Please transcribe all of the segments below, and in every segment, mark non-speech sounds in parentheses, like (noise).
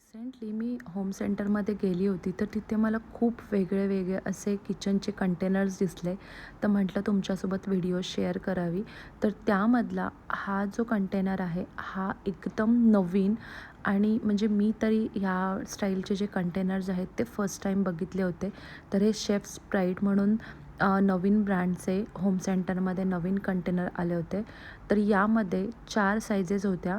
Recently मी home सेंटरमध्ये गेली होती तर तिथे मला खूप वेगळे वेगळे असे किचनचे कंटेनर्स दिसले. तर म्हटलं तुमच्यासोबत व्हिडिओ शेअर करावी. तर त्यामधला हा जो कंटेनर आहे हा एकदम नवीन आणि म्हणजे मी तरी ह्या स्टाईलचे जे कंटेनर्स आहेत ते फर्स्ट टाईम बघितले होते. तर हे शेफ स्प्राईट म्हणून नवीन ब्रँडचे होम सेंटरमध्ये नवीन कंटेनर आले होते. तर यामध्ये चार सायझेस होत्या.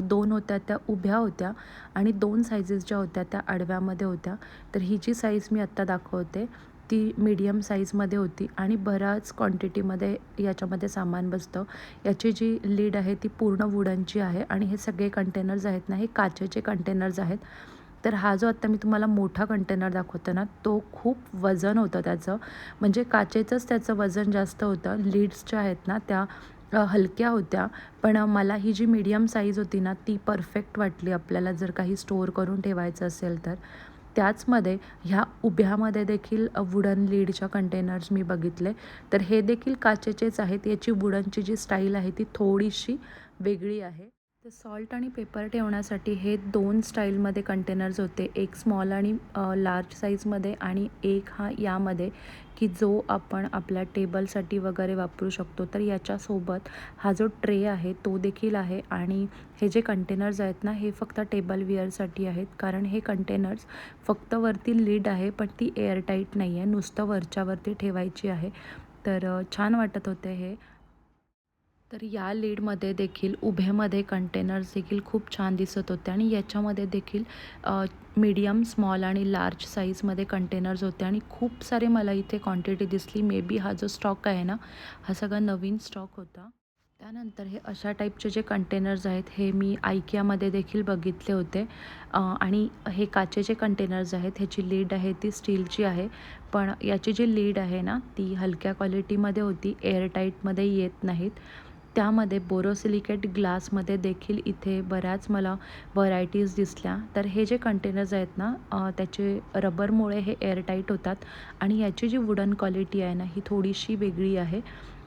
दोन होत्या त्या उभ्या होत्या आणि दोन साईजेस ज्या होत्या त्या आडव्यामध्ये होत्या. तर ही जी साईज मी आत्ता दाखवते ती मीडियम साईजमध्ये होती आणि बऱ्याच क्वांटिटीमध्ये याच्यामध्ये सामान बसतं. याची जी लीड आहे ती पूर्ण वुडनची आहे आणि हे सगळे कंटेनर्स आहेत ना हे काचेचे कंटेनर्स आहेत. तर हा जो आत्ता मी तुम्हाला मोठा कंटेनर दाखवतो ना तो खूप वजन होतं त्याचं. म्हणजे काचेचंच त्याचं वजन जास्त होतं. लीड्स ज्या आहेत ना त्या हलक्या होत्या. पण मला ही जी मीडियम साईज होती ना ती परफेक्ट वाटली आपल्याला जर काही स्टोअर करून ठेवायचं असेल तर. त्याचमध्ये ह्या उभ्यामध्ये देखील वुडन लीडच्या कंटेनर्स मी बघितले. तर हे देखील काचेचेच आहेत. याची वुडनची जी स्टाईल आहे ती थोडीशी वेगळी आहे. तर सॉल्ट आणि पेपर ठेवण्यासाठी हे दोन स्टाईलमध्ये कंटेनर्स होते. एक स्मॉल आणि लार्ज साईजमध्ये आणि एक हा यामध्ये की जो आपण आपल्या टेबलसाठी वगैरे वापरू शकतो. तर याच्यासोबत हा जो ट्रे आहे तो देखील आहे आणि हे जे कंटेनर्स आहेत ना हे फक्त टेबल वेअरसाठी आहेत. कारण हे कंटेनर्स फक्त वरती लीड आहे पण ती एअरटाईट नाही आहे नुसतं वरच्यावरती ठेवायची आहे. तर छान वाटत होते हे. तर या लीडमध्ये देखील उभ्यामध्ये कंटेनर्स देखील खूप छान दिसत होते आणि याच्यामध्ये देखील मीडियम स्मॉल आणि लार्ज साईजमध्ये कंटेनर्स होते आणि खूप सारे मला इथे क्वांटिटी दिसली. मे बी हा जो स्टॉक आहे ना हा सगळा नवीन स्टॉक होता. त्यानंतर हे अशा टाईपचे जे कंटेनर्स आहेत हे मी आयकियामध्ये देखील बघितले होते. आणि हे काचेचे कंटेनर्स आहेत ह्याची लीड आहे ती स्टीलची आहे. पण याची जी लीड आहे ना ती हलक्या क्वालिटीमध्ये होती एअरटाईटमध्ये येत नाहीत. त्यामध्ये बोरोसिलिकेट ग्लासमध्ये देखील इथे बऱ्याच मला व्हरायटीज दिसल्या. तर हे जे कंटेनर्स आहेत ना त्याचे रबरमुळे हे एअरटाईट होतात आणि याची जी वुडन क्वालिटी आहे ना ही थोडीशी वेगळी आहे.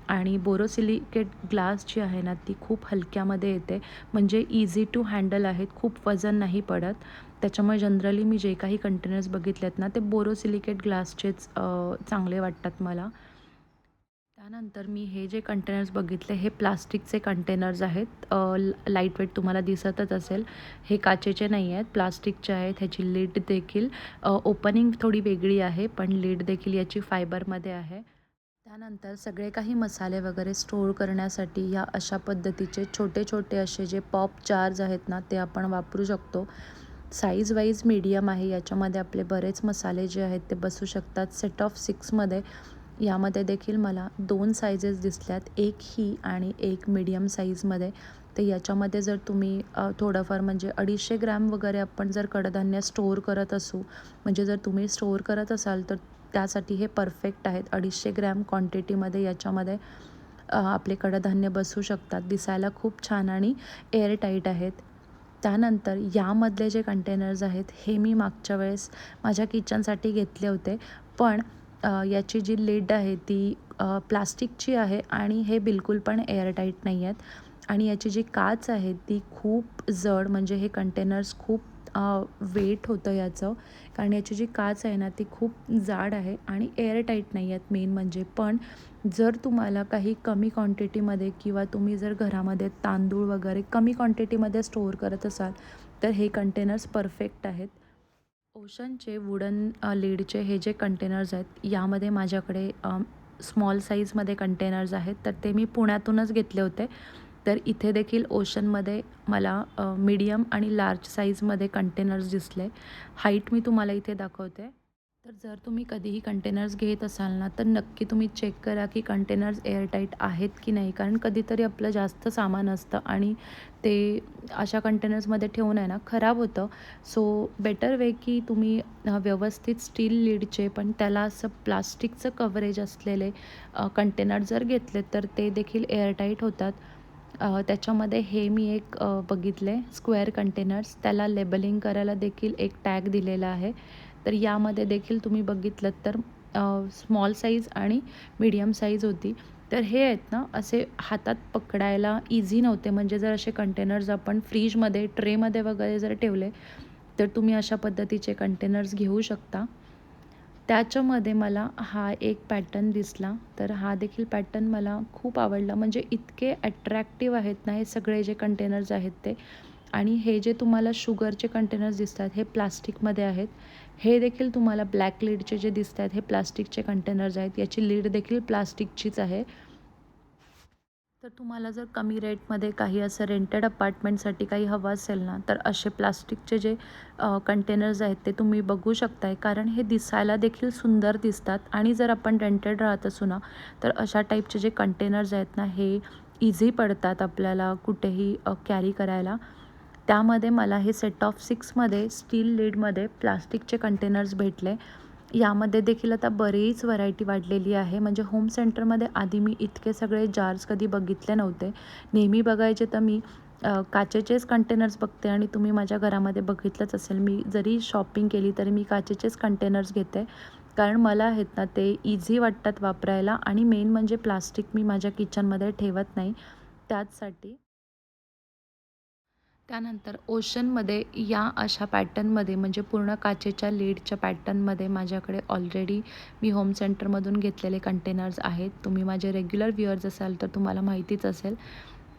आणि बोरोसिलिकेट ग्लास जी आहे ना ती खूप हलक्यामध्ये येते. म्हणजे इझी टू हँडल आहेत खूप वजन नाही पडत. त्याच्यामुळे जनरली मी जे काही कंटेनर्स बघितलेत ना ते बोरोसिलिकेट ग्लासचेच चांगले वाटतात मला. त्यानंतर मी हे जे कंटेनर्स बघितले हे प्लास्टिकचे कंटेनर्स आहेत. लाइट वेट तुम्हाला दिसतच असेल. हे काचेचे नाही आहेत प्लास्टिकचे आहेत. ह्याची लीड देखील ओपनिंग थोडी वेगळी आहे पण लीड देखील याची फायबरमध्ये आहे. त्यानंतर सगळे काही मसाले वगैरे स्टोअर करण्यासाठी ह्या अशा पद्धतीचे छोटे छोटे असे जे पॉप चार्ज आहेत ना ते आपण वापरू शकतो. साईज वाईज मीडियम आहे. याच्यामध्ये आपले बरेच मसाले जे आहेत ते बसू शकतात. सेट ऑफ सिक्समध्ये यामध्ये देखील मला दोन सायझेस दिसल्यात. एक ही आणि एक मीडियम साईजमध्ये तर याच्यामध्ये जर तुम्ही थोडंफार म्हणजे अडीचशे ग्रॅम वगैरे आपण जर कडधान्य स्टोअर करत असू म्हणजे जर तुम्ही स्टोअर करत असाल तर त्यासाठी हे परफेक्ट आहेत. अडीचशे ग्रॅम क्वांटिटीमध्ये याच्यामध्ये आपले कडधान्य बसू शकतात. दिसायला खूप छान आणि एअरटाईट आहेत. त्यानंतर यामधले जे कंटेनर्स आहेत हे मी मागच्या वेळेस माझ्या किचनसाठी घेतले होते. पण याची जी लिड आहे ती प्लास्टिकची आहे आणि हे बिलकुल पण एअरटाईट नाही आहेत. आणि याची जी काच आहे ती खूप जड म्हणजे हे कंटेनर्स खूप वेट होतं याचं. कारण याची जी काच आहे ना ती खूप जाड आहे आणि एअरटाईट नाही आहेत मेन म्हणजे. पण जर तुम्हाला काही कमी क्वांटिटीमध्ये किंवा तुम्ही जर घरामध्ये तांदूळ वगैरे कमी क्वांटिटीमध्ये स्टोअर करत असाल तर हे कंटेनर्स परफेक्ट आहेत. ओशनचे वुडन लीडचे हे जे कंटेनर्स आहेत यामध्ये माझ्याकडे स्मॉल साईजमध्ये कंटेनर्स आहेत तर ते मी पुण्यातूनच घेतले होते. तर इथे देखील ओशनमध्ये मला मीडियम आणि लार्ज साईजमध्ये कंटेनर्स दिसले. हाईट मी तुम्हाला इथे दाखवते. तर जर तुम्ही कधीही कंटेनर्स घेत असाल ना तर नक्की तुम्ही चेक करा की कंटेनर्स एअरटाईट आहेत की नाही. कारण कधीतरी आपलं जास्त सामान असतं आणि ते अशा कंटेनर्समध्ये ठेवून आहे ना खराब होतं. सो बेटर वे की तुम्ही व्यवस्थित स्टील लीडचे पण त्याला असं प्लास्टिकचं कव्हरेज असलेले कंटेनर जर घेतले तर ते देखील एअरटाईट होतात. त्याच्यामध्ये हे मी एक बघितले स्क्वेअर कंटेनर्स त्याला लेबलिंग करायला देखील एक टॅग दिलेला आहे. तर यामध्ये देखील तुम्ही बघितलं तर स्मॉल साईज आणि मीडियम साईज होती. तर हे आहेत ना असे हातात पकडायला इझी नव्हते. म्हणजे जर असे कंटेनर्स आपण फ्रीजमध्ये ट्रेमध्ये वगैरे जर ठेवले तर तुम्ही अशा पद्धतीचे कंटेनर्स घेऊ शकता. त्याच्यामध्ये मला हा एक पॅटर्न दिसला. तर हा देखील पॅटर्न मला खूप आवडला. म्हणजे इतके अट्रॅक्टिव्ह आहेत ना हे सगळे जे कंटेनर्स आहेत ते. आणि हे जे तुम्हाला शुगरचे कंटेनर्स दिसतात हे प्लास्टिकमध्ये आहेत. हे देखील तुम्हाला ब्लॅक लीडचे जे दिसत आहेत हे प्लास्टिकचे कंटेनर्स आहेत. याची लीड देखील प्लास्टिकचीच आहे. तर तुम्हाला जर कमी रेटमध्ये काही असं रेंटेड अपार्टमेंटसाठी काही हवं असेल ना तर असे प्लास्टिकचे जे कंटेनर्स आहेत ते तुम्ही बघू शकताय. कारण हे दिसायला देखील सुंदर दिसतात. आणि जर आपण रेंटेड राहत असू ना तर अशा टाईपचे जे कंटेनर्स आहेत ना हे इझी पडतात आपल्याला कुठेही कॅरी करायला. त्यामध्ये मला हे सेट ऑफ सिक्समध्ये स्टील लीडमध्ये प्लास्टिकचे कंटेनर्स भेटले. यामध्ये देखील आता बरीच व्हरायटी वाढलेली आहे. म्हणजे होम सेंटरमध्ये आधी मी इतके सगळे जार्स कधी बघितले नव्हते. नेहमी बघायचे तर मी काचेचेच कंटेनर्स बघते आणि तुम्ही माझ्या घरामध्ये बघितलंच असेल. मी जरी शॉपिंग केली तरी मी काचेचेच कंटेनर्स घेते. कारण मला आहेत ना ते इझी वाटतात वापरायला आणि मेन म्हणजे प्लास्टिक मी माझ्या किचनमध्ये ठेवत नाही. त्याचसाठी त्यानंतर ओशनमध्ये या अशा पॅटर्नमध्ये म्हणजे पूर्ण काचेच्या लीडच्या पॅटर्नमध्ये माझ्याकडे ऑलरेडी मी होम सेंटरमधून घेतलेले कंटेनर्स आहेत. तुम्ही माझे रेग्युलर व्ह्युअर्स असाल तर तुम्हाला माहितीच असेल.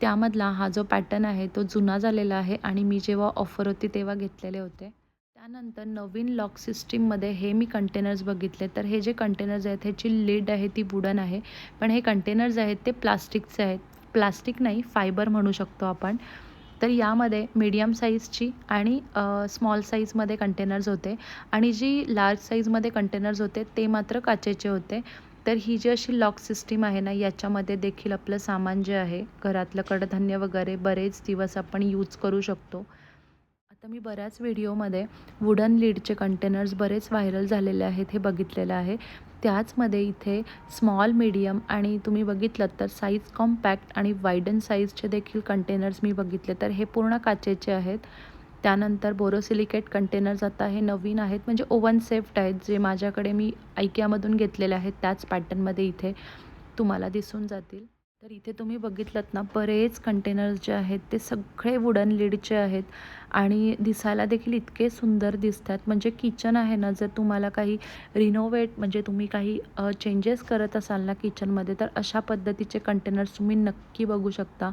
त्यामधला हा जो पॅटर्न आहे तो जुना झालेला आहे आणि मी जेव्हा ऑफर होती तेव्हा घेतलेले होते. त्यानंतर नवीन लॉक सिस्टीममध्ये हे मी कंटेनर्स बघितले. तर हे जे कंटेनर्स आहेत ह्याची लीड आहे ती वुडन आहे. पण हे कंटेनर्स आहेत ते प्लास्टिकचे आहेत. प्लास्टिक नाही फायबर म्हणू शकतो आपण. तर यामध्ये मीडियम साईजची आणि स्मॉल साईजमध्ये कंटेनर्स होते. आणि जी लार्ज साईजमध्ये कंटेनर्स होते ते मात्र काचेचे होते. तर ही जी अशी लॉक सिस्टीम आहे ना याच्यामध्ये देखील आपलं सामान जे आहे घरातलं कडधान्य वगैरे बरेच दिवस आपण यूज करू शकतो. आता मी बऱ्याच व्हिडिओमध्ये वुडन लीडचे कंटेनर्स बरेच व्हायरल झालेले आहेत हे बघितलेलं आहे. त्याचमध्ये इथे स्मॉल मीडियम आणि तुम्ही बघितलं तर साईज कॉम्पॅक्ट आणि वायडन साईजचे देखील कंटेनर्स मी बघितले. तर हे पूर्ण काचेचे आहेत. त्यानंतर बोरोसिलिकेट कंटेनर्स आता हे नवीन आहेत. म्हणजे ओवन सेफ्ट आहेत जे माझ्याकडे मी ऐक्यामधून घेतलेले आहेत. त्याच पॅटर्नमध्ये इथे तुम्हाला दिसून जातील. तर इथे तुम्ही बघितलं ना बरेच कंटेनर्स जे आहेत ते सगळे वुडन लीडचे आहेत आणि दिसायला देखील इतके सुंदर दिसतात. म्हणजे किचन आहे ना जर तुम्हाला काही रिनोवेट म्हणजे तुम्ही काही चेंजेस करत असाल ना किचनमध्ये तर अशा पद्धतीचे कंटेनर्स तुम्ही नक्की बघू शकता.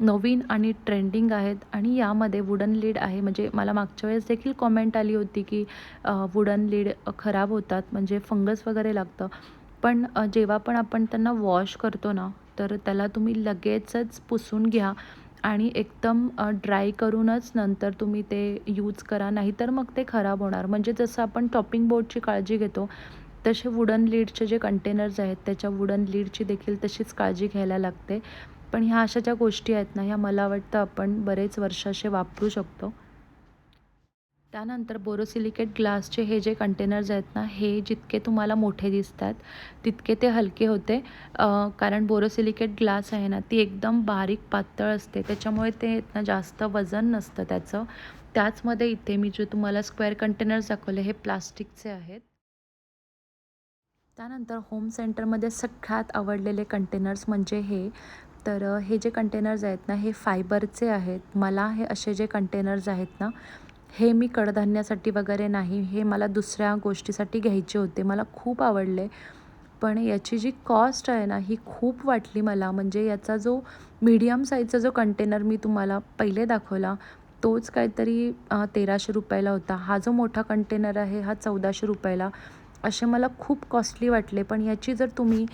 नवीन आणि ट्रेंडिंग आहेत आणि यामध्ये वुडन लीड आहे. म्हणजे मला मागच्या वेळेस देखील कॉमेंट आली होती की वुडन लीड खराब होतात म्हणजे फंगस वगैरे लागतं. पण जेव्हा पण आपण त्यांना वॉश करतो ना तर त्याला तुम्ही लगेचच पुसून घ्या आणि एकदम ड्राय करूनच नंतर तुम्ही ते यूज करा. नाहीतर मग ते खराब होणार. म्हणजे जसं आपण टॉपिंग बोर्डची काळजी घेतो तसे वुडन लीडचे जे कंटेनर्स आहेत त्याच्या वुडन लीडची देखील तशीच काळजी घ्यायला लागते. पण ह्या अशा ज्या गोष्टी आहेत ना ह्या मला वाटतं आपण बरेच वर्ष असे वापरू शकतो. त्यानंतर बोरोसिलिकेट ग्लासचे हे जे कंटेनर्स आहेत ना हे जितके तुम्हाला मोठे दिसतात तितके ते हलके होते. कारण बोरोसिलिकेट ग्लास आहे ना ती एकदम बारीक पातळ असते. त्याच्यामुळे ते ना जास्त वजन नसतं त्याचं. त्याचमध्ये इथे मी जे तुम्हाला स्क्वेअर कंटेनर्स दाखवले हे प्लास्टिकचे आहेत. त्यानंतर होम सेंटरमध्ये सगळ्यात आवडलेले कंटेनर्स म्हणजे हे. तर हे जे कंटेनर्स आहेत ना हे फायबरचे आहेत. मला हे असे जे कंटेनर्स आहेत ना हे मी कडधान्यासाठी वगैरे नाही हे मला दुसऱ्या गोष्टीसाठी घ्यायचे होते मला खूप आवडले. पण याची जी कॉस्ट आहे ना ही खूप वाटली मला. म्हणजे याचा जो मीडियम साईजचा जो कंटेनर मी तुम्हाला पहिले दाखवला तोच काहीतरी तेराशे रुपयाला होता. हा जो मोठा कंटेनर आहे हा चौदाशे रुपयाला. असे मला खूप कॉस्टली वाटले. पण याची जर तुम्ही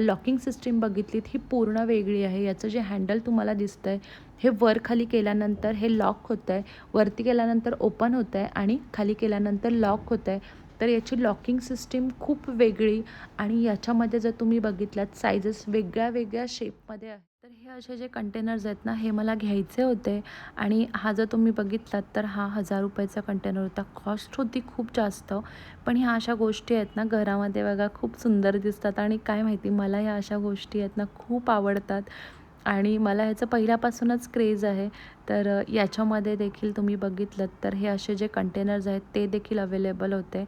लॉकिंग सिस्टीम बघितलीत ही पूर्ण वेगळी आहे. याचं जे हँडल तुम्हाला दिसतं आहे हे वर खाली केल्यानंतर हे लॉक होतं आहे वरती केल्यानंतर ओपन होतं आहे आणि खाली केल्यानंतर लॉक होतं आहे तर याची लॉकिंग सिस्टीम खूप वेगळी आणि याच्यामध्ये जर तुम्ही बघितलात सायझेस वेगळ्या वेगळ्या शेपमध्ये आहे तर हे असे जे कंटेनर्स आहेत ना हे मला घ्यायचे होते आणि हा जर तुम्ही बघितलात तर हा हजार रुपयाचा कंटेनर होता. कॉस्ट होती खूप जास्त पण ह्या अशा गोष्टी आहेत ना घरामध्ये बघा खूप सुंदर दिसतात आणि काय माहिती मला ह्या अशा गोष्टी आहेत ना खूप आवडतात. आणि मला ह्याचं पहिल्यापासूनच क्रेज आहे. तर याच्यामध्ये देखील तुम्ही बघितलं तर हे असे जे कंटेनर्स आहेत ते देखील अवेलेबल होते.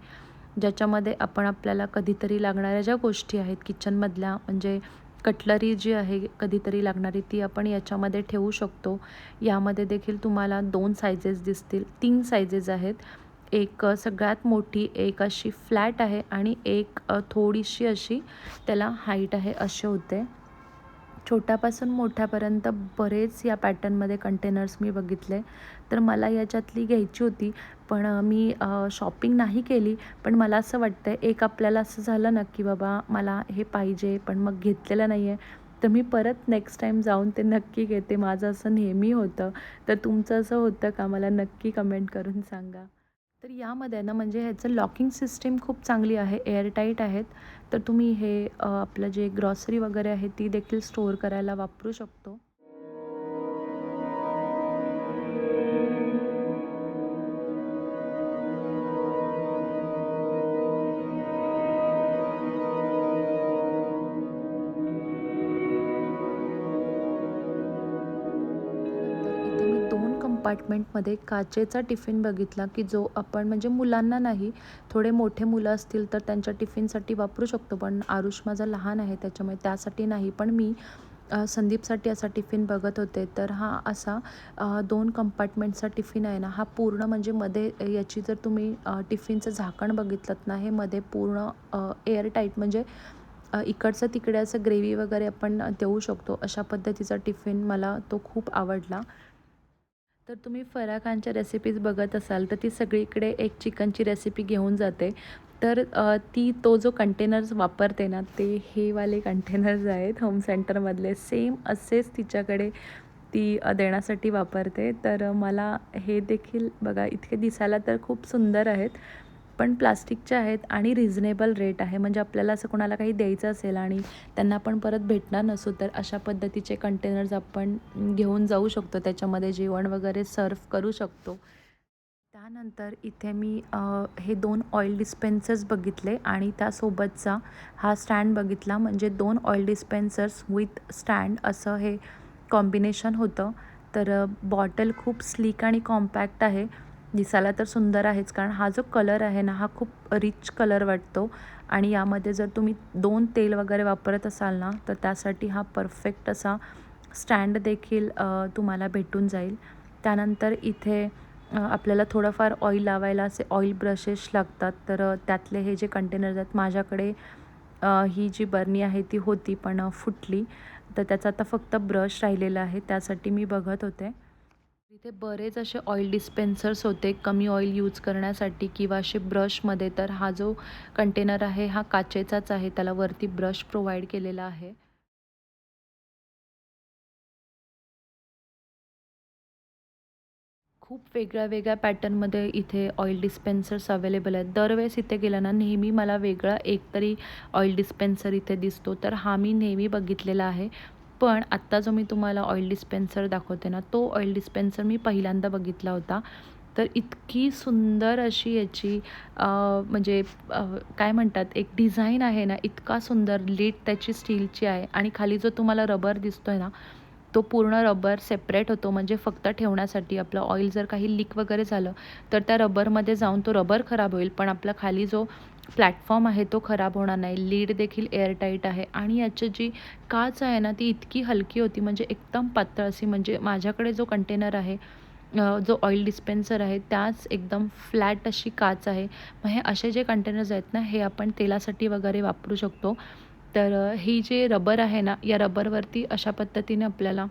ज्याच्यामध्ये आपण आपल्याला कधीतरी लागणाऱ्या ज्या गोष्टी आहेत किचनमधल्या म्हणजे कटलरी जी आहे कधीतरी लागणारी ती आपण याच्यामध्ये ठेवू शकतो. यामध्ये देखील तुम्हाला दोन सायझेस दिसतील. तीन सायझेस आहेत. एक सगळ्यात मोठी एक अशी फ्लॅट आहे आणि एक थोडीशी अशी त्याला हाईट आहे असे होते. छोट्यापासून मोठ्यापर्यंत बरेच या पॅटर्नमध्ये कंटेनर्स मी बघितले. तर मला याच्यातली घ्यायची होती पण मी शॉपिंग नाही केली. पण मला असं वाटतं आहे एक आपल्याला असं झालं ना की बाबा मला हे पाहिजे पण मग घेतलेलं नाही आहे तर मी परत नेक्स्ट टाईम जाऊन ते नक्की घेते. माझं असं नेहमी होतं. तर तुमचं असं होतं का? मला नक्की कमेंट करून सांगा. तर यामध्ये ना म्हणजे ह्याचं लॉकिंग सिस्टीम खूप चांगली आहे एअरटाईट आहेत. तर तुम्ही हे आपलं जे ग्रॉसरी वगैरे आहे ती देखील स्टोअर करायला वापरू शकतो. अपार्टमेंटमध्ये काचेचा टिफिन बघितला की जो आपण म्हणजे मुलांना नाही थोडे मोठे मुलं असतील तर त्यांच्या टिफिनसाठी वापरू शकतो. पण आरुष माझा लहान आहे त्याच्यामुळे त्यासाठी नाही. पण मी संदीपसाठी असा टिफिन बघत होते. तर हा असा दोन कंपार्टमेंटचा टिफिन आहे ना हा पूर्ण म्हणजे मध्ये याची जर तुम्ही टिफिनचं झाकण बघितलं ना हे मध्ये पूर्ण एअरटाईट म्हणजे इकडचं तिकडे असं ग्रेव्ही वगैरे आपण देऊ शकतो. अशा पद्धतीचा टिफिन मला तो खूप आवडला. तर तुम्ही फराह खानच्या रेसिपीज बघत असाल तर ती सगळीकडे एक चिकनची रेसिपी घेऊन जाते. तर ती तो जो कंटेनर्स वापरते ना ते हे वाले कंटेनर्स आहेत होम सेंटरमधले सेम असेच तिच्याकडे ती देण्यासाठी वापरते. तर मला हे देखील बघा इतके दिसायला तर खूप सुंदर आहेत. पण प्लास्टिकचे आहेत आणि रिझनेबल रेट आहे. म्हणजे आपल्याला असं कोणाला काही द्यायचं असेल आणि त्यांना आपण परत भेटणार नसू तर अशा पद्धतीचे कंटेनर्स आपण घेऊन जाऊ शकतो. त्याच्यामध्ये जेवण वगैरे सर्व करू शकतो. त्यानंतर इथे मी हे दोन ऑइल डिस्पेन्सर्स बघितले आणि त्यासोबतचा हा स्टँड बघितला. म्हणजे दोन ऑइल डिस्पेन्सर्स विथ स्टँड असं हे कॉम्बिनेशन होतं. तर बॉटल खूप स्लीक आणि कॉम्पॅक्ट आहे. दिसायला तर सुंदर आहेच कारण हा जो कलर आहे ना हा खूप रिच कलर वाटतो. आणि यामध्ये जर तुम्ही दोन तेल वगैरे वापरत असाल ना तर त्यासाठी हा परफेक्ट असा स्टँड देखील तुम्हाला भेटून जाईल. त्यानंतर इथे आपल्याला थोडंफार ऑइल लावायला असे ऑइल ब्रशेस लागतात. तर त्यातले हे जे कंटेनर्स आहेत माझ्याकडे ही जी बर्नी आहे ती होती पण फुटली. तर त्याचा आता फक्त ब्रश राहिलेला आहे त्यासाठी मी बघत होते. इथे बरेच असे ऑइल डिस्पेन्सर्स होते कमी ऑइल यूज करण्यासाठी किंवा असे ब्रशमध्ये तर हा जो कंटेनर आहे हा काचेचाच आहे. त्याला वरती ब्रश प्रोव्हाइड केलेला आहे. खूप वेगळ्या वेगळ्या पॅटर्नमध्ये इथे ऑइल डिस्पेन्सर्स अवेलेबल आहेत. दरवेळेस इथे गेल्यानं ना नेहमी मला वेगळा एकतरी ऑइल डिस्पेन्सर इथे दिसतो. तर हा मी नेहमी बघितलेला आहे. पण आत्ता जो मी तुम्हाला ऑइल डिस्पेन्सर दाखवते ना तो ऑइल डिस्पेन्सर मी पहिल्यांदा बघितला होता. तर इतकी सुंदर अशी याची म्हणजे काय म्हणतात एक डिझाईन आहे ना इतका सुंदर लीड त्याची स्टीलची आहे आणि खाली जो तुम्हाला रबर दिसतो आहे ना तो पूर्ण रबर सेपरेट होतो. म्हणजे फक्त ठेवण्यासाठी आपलं ऑइल जर काही लीक वगैरे झालं तर त्या रबरमध्ये जाऊन तो रबर खराब होईल. पण आपला खाली जो प्लॅटफॉर्म आहे तो खराब होणार नाही. लीड देखील एअरटाईट आहे आणि याची जी काच आहे ना ती इतकी हलकी होती म्हणजे एकदम पातळ अशी म्हणजे माझ्याकडे जो कंटेनर आहे जो ऑइल डिस्पेन्सर आहे त्याच एकदम फ्लॅट अशी काच आहे. मग हे असे जे कंटेनर्स आहेत ना हे आपण तेलासाठी वगैरे वापरू शकतो. तर ही जे रबर आहे ना या रबरवरती अशा पद्धतीने आपल्याला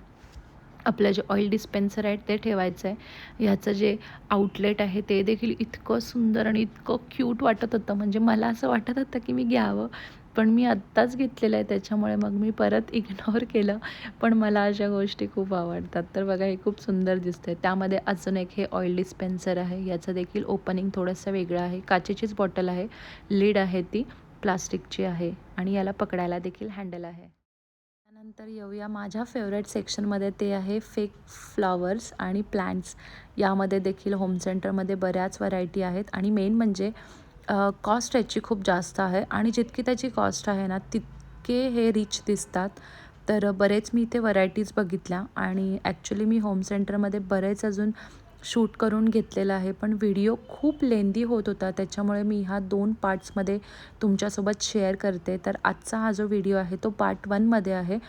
आपलं जे ऑइल डिस्पेन्सर आहे ते ठेवायचं आहे ह्याचं जे आउटलेट आहे ते देखील इतकं सुंदर आणि इतकं क्यूट वाटत होतं. म्हणजे मला असं वाटत होतं की मी घ्यावं. पण मी आत्ताच घेतलेलं आहे. त्याच्यामुळे मग मी परत इग्नोर (laughs) केलं. पण मला अशा गोष्टी खूप आवडतात. तर बघा हे खूप सुंदर दिसतंय. त्यामध्ये अजून एक हे ऑइल डिस्पेन्सर आहे. याचं देखील ओपनिंग थोडंसं वेगळं आहे. काचेचीच बॉटल आहे. लीड आहे ती. प्लास्टिकची आहे. आणि याला पकडायला देखील हँडल आहे. त्यानंतर येऊया माझ्या फेवरेट सेक्शनमध्ये ते आहे फेक फ्लॉवर्स आणि प्लांट्स यामध्ये देखील होम सेंटरमध्ये बऱ्याच व्हरायटी आहेत. आणि मेन म्हणजे कॉस्ट याची खूप जास्त आहे. आणि जितकी त्याची कॉस्ट आहे ना तितके हे रिच दिसतात. तर बरेच मी इथे व्हरायटीज बघितल्या. आणि ॲक्च्युली मी होम सेंटरमध्ये बरेच अजून शूट करून घेतलेला आहे पण व्हिडिओ खूप लेंदी होत होता. त्याच्यामुळे मी ह्या दोन पार्ट्समध्ये तुमच्यासोबत शेअर करते. तर आजचा हा जो व्हिडिओ आहे तो पार्ट वनमध्ये आहे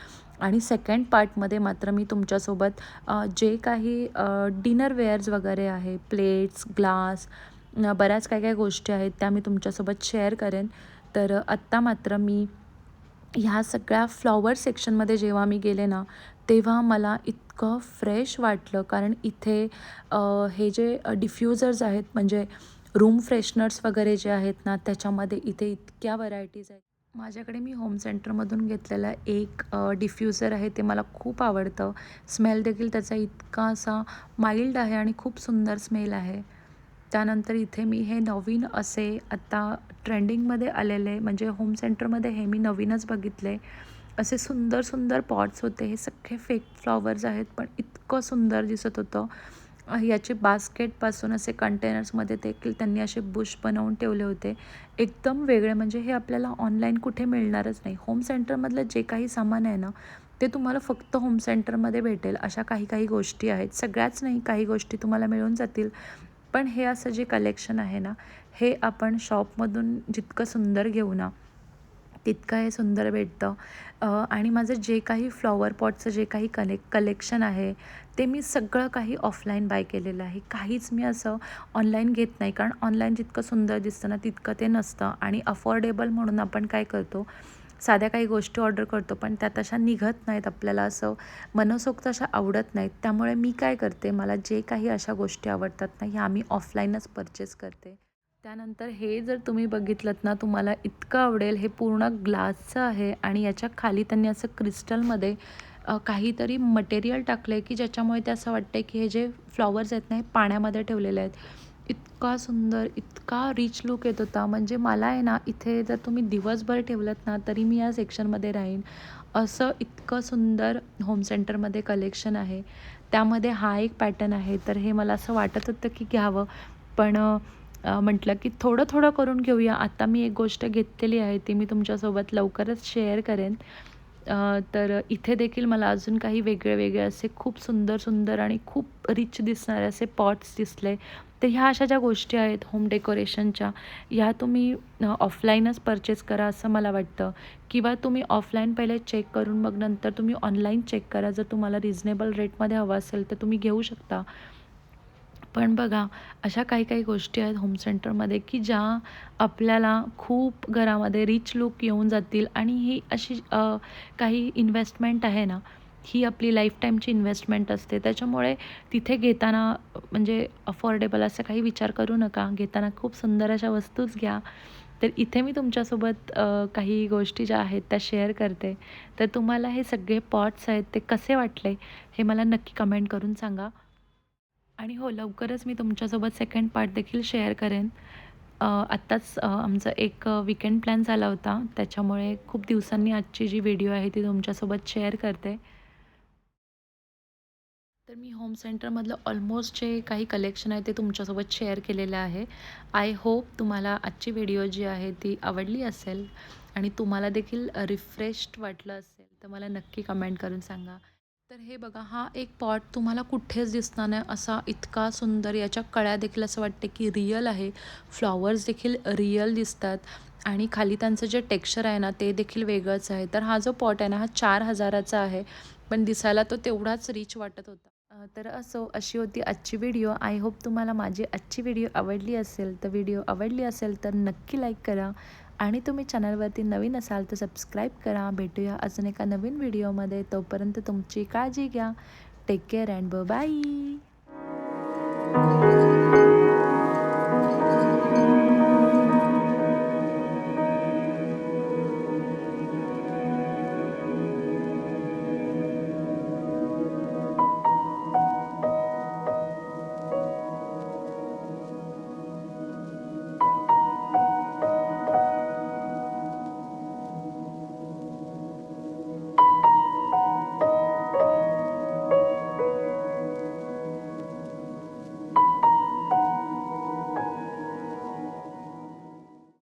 आणि सेकंड पार्टमध्ये मात्र मी तुमच्यासोबत जे काही डिनर वेअर्स वगैरे आहे प्लेट्स ग्लास बऱ्याच काय काय गोष्टी आहेत त्या मी तुमच्यासोबत शेअर करेन. तर आत्ता मात्र मी ह्या सगळ्या फ्लॉवर सेक्शनमध्ये जेव्हा मी गेले ना तेव्हा मला इतकं फ्रेश वाटलं. कारण इथे हे जे डिफ्युजर्स आहेत म्हणजे रूम फ्रेशनर्स वगैरे जे आहेत ना त्याच्यामध्ये इथे इतक्या व्हरायटीज आहेत. माझ्याकडे मी होम सेंटरमधून घेतलेला एक डिफ्युजर आहे ते मला खूप आवडतं. स्मेल देखील त्याचा इतका असा माइल्ड आहे आणि खूप सुंदर स्मेल आहे. त्यानंतर इथे मी हे नवीन असे आत्ता ट्रेंडिंगमध्ये आलेले म्हणजे होम सेंटरमध्ये हे मी नवीनच बघितले. असे सुंदर सुंदर पॉट्स होते. हे सगळे फेक फ्लॉवर्स आहेत पण इतकं सुंदर दिसत होतं. याचे बास्केटपासून असे कंटेनर्समध्ये देखील त्यांनी असे बुश बनवून ठेवले होते. एकदम वेगळे म्हणजे हे आपल्याला ऑनलाईन कुठे मिळणारच नाही. होम सेंटरमधलं जे काही सामान आहे ना ते तुम्हाला फक्त होम सेंटरमध्ये भेटेल. अशा काही काही गोष्टी आहेत. सगळ्याच नाही काही गोष्टी तुम्हाला मिळून जातील. पण हे असं जे कलेक्शन आहे ना हे आपण शॉपमधून जितकं सुंदर घेऊ ना तितकं हे सुंदर भेटतं. आणि माझं जे काही फ्लॉवर पॉटचं जे काही कले कलेक्शन आहे ते मी सगळं काही ऑफलाईन बाय केलेलं आहे. काहीच मी असं ऑनलाईन घेत नाही कारण ऑनलाईन जितकं सुंदर दिसतं ना तितकं ते नसतं. आणि अफोर्डेबल म्हणून आपण काय करतो साध्या काही गोष्टी ऑर्डर करतो पण त्या तशा निघत नाहीत. आपल्याला असं मनसोक्त अशा आवडत नाहीत. त्यामुळे मी काय करते मला जे काही अशा गोष्टी आवडतात ना ह्या मी ऑफलाईनच परचेस करते. त्यानंतर हे जर तुम्ही बघितलं ना तुम्हाला इतकं आवडेल. हे पूर्ण ग्लासचं आहे आणि याच्या खाली त्यांनी असं क्रिस्टलमध्ये काहीतरी मटेरियल टाकलं आहे की ज्याच्यामुळे ते असं वाटतं की हे जे फ्लॉवर्स आहेत ना हे पाण्यामध्ये ठेवलेले आहेत. इतका सुंदर इतका रिच लुक येत होता. म्हणजे मला आहे ना इथे जर तुम्ही दिवसभर ठेवलं ना तरी मी या सेक्शनमध्ये राहीन. असं इतकं सुंदर होम सेंटरमध्ये कलेक्शन आहे. त्यामध्ये हा एक पॅटर्न आहे. तर हे मला असं वाटत होतं की घ्यावं. पण म्हटलं की थोडं थोडं करून घेऊया. आता मी एक गोष्ट घेतलेली आहे ती मी तुमच्यासोबत लवकरच शेअर करेन. तर इथे देखील मला अजून काही वेगळे वेगळे असे खूप सुंदर सुंदर आणि खूप रिच दिसणारे असे पॉट्स दिसले. तर ह्या अशा ज्या गोष्टी आहेत होम डेकोरेशनच्या ह्या तुम्ही ऑफलाईनच परचेस करा असं मला वाटतं. किंवा तुम्ही ऑफलाईन पहिले चेक करून मग नंतर तुम्ही ऑनलाईन चेक करा. जर तुम्हाला रिजनेबल रेटमध्ये हवं असेल तर तुम्ही घेऊ शकता. पण बघा अशा काही काही गोष्टी आहेत होम सेंटरमध्ये की ज्या आपल्याला खूप घरामध्ये रिच लुक येऊन जातील आणि ही अशी काही इन्व्हेस्टमेंट आहे ना ही आपली लाईफ टाईमची इन्व्हेस्टमेंट असते. त्याच्यामुळे तिथे घेताना म्हणजे अफोर्डेबल असं काही विचार करू नका. घेताना खूप सुंदर अशा वस्तूच घ्या. तर इथे मी तुमच्यासोबत काही गोष्टी ज्या आहेत त्या शेअर करते. तर तुम्हाला हे सगळे पॉट्स आहेत ते कसे वाटले हे मला नक्की कमेंट करून सांगा. आणि हो लवकरच मी तुमच्यासोबत सेकंड पार्ट देखील शेअर करेन. आत्ताच आमचं एक विकेंड प्लॅन झाला होता. त्याच्यामुळे खूप दिवसांनी आजची जी व्हिडिओ आहे ती तुमच्यासोबत शेअर करते. तर मी होम सेंटरमधलं ऑलमोस्ट जे काही कलेक्शन आहे ते तुमच्यासोबत शेअर केलेलं आहे. आय होप तुम्हाला आजची व्हिडिओ जी आहे ती आवडली असेल आणि तुम्हाला देखील रिफ्रेश्ड वाटलं असेल तर मला नक्की कमेंट करून सांगा. तर हे बघा हा एक पॉट तुम्हाला कुठेच दिसणार नाही. असा इतका सुंदर याच्या कळ्या देखील असं वाटते की रियल आहे. फ्लॉवर्स देखील रियल दिसतात. आणि खाली त्यांचं जे टेक्स्चर आहे ना ते देखील वेगळंच आहे. तर हा जो पॉट आहे ना हा चार हजाराचा आहे. पण दिसायला तो तेवढाच रिच वाटत होता. तर असो अशी होती आजची व्हिडिओ आय होप तुम्हाला माझी आजची व्हिडिओ आवडली असेल. तर व्हिडिओ आवडली असेल तर नक्की लाईक करा. आणि तुम्ही चॅनलवरती नवीन असाल तर सबस्क्राईब करा. भेटूया अजून एका नवीन व्हिडिओमध्ये. तोपर्यंत तुमची काळजी घ्या. टेक केअर अँड ब बाय